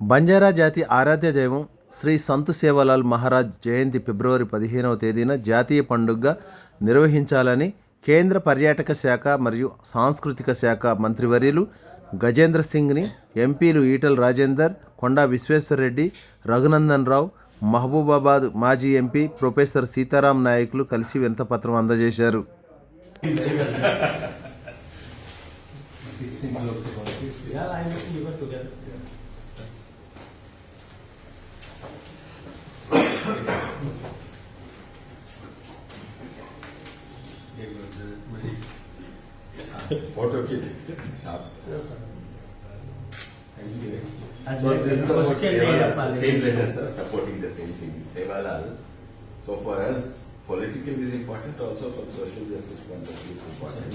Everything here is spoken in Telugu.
బంజారా జాతి ఆరాధ్య దైవం శ్రీ సంతు సేవలాల్ మహారాజ్ జయంతి ఫిబ్రవరి పదిహేనవ తేదీన జాతీయ పండుగగా నిర్వహించాలని కేంద్ర పర్యాటక శాఖ మరియు సాంస్కృతిక శాఖ మంత్రివర్యులు గజేంద్ర సింగ్ని ఎంపీలు ఈటల రాజేందర్ కొండా విశ్వేశ్వరరెడ్డి రఘునందన్ రావు మహబూబాబాద్ మాజీ ఎంపీ ప్రొఫెసర్ సీతారాం నాయకులు కలిసి వినతపత్రం అందజేశారు. Yeah, together. photo kit. So this is about Sevalal, same letter, supporting the same thing. Sevalal. So for us, political is important, also from social justice point of view, it's important.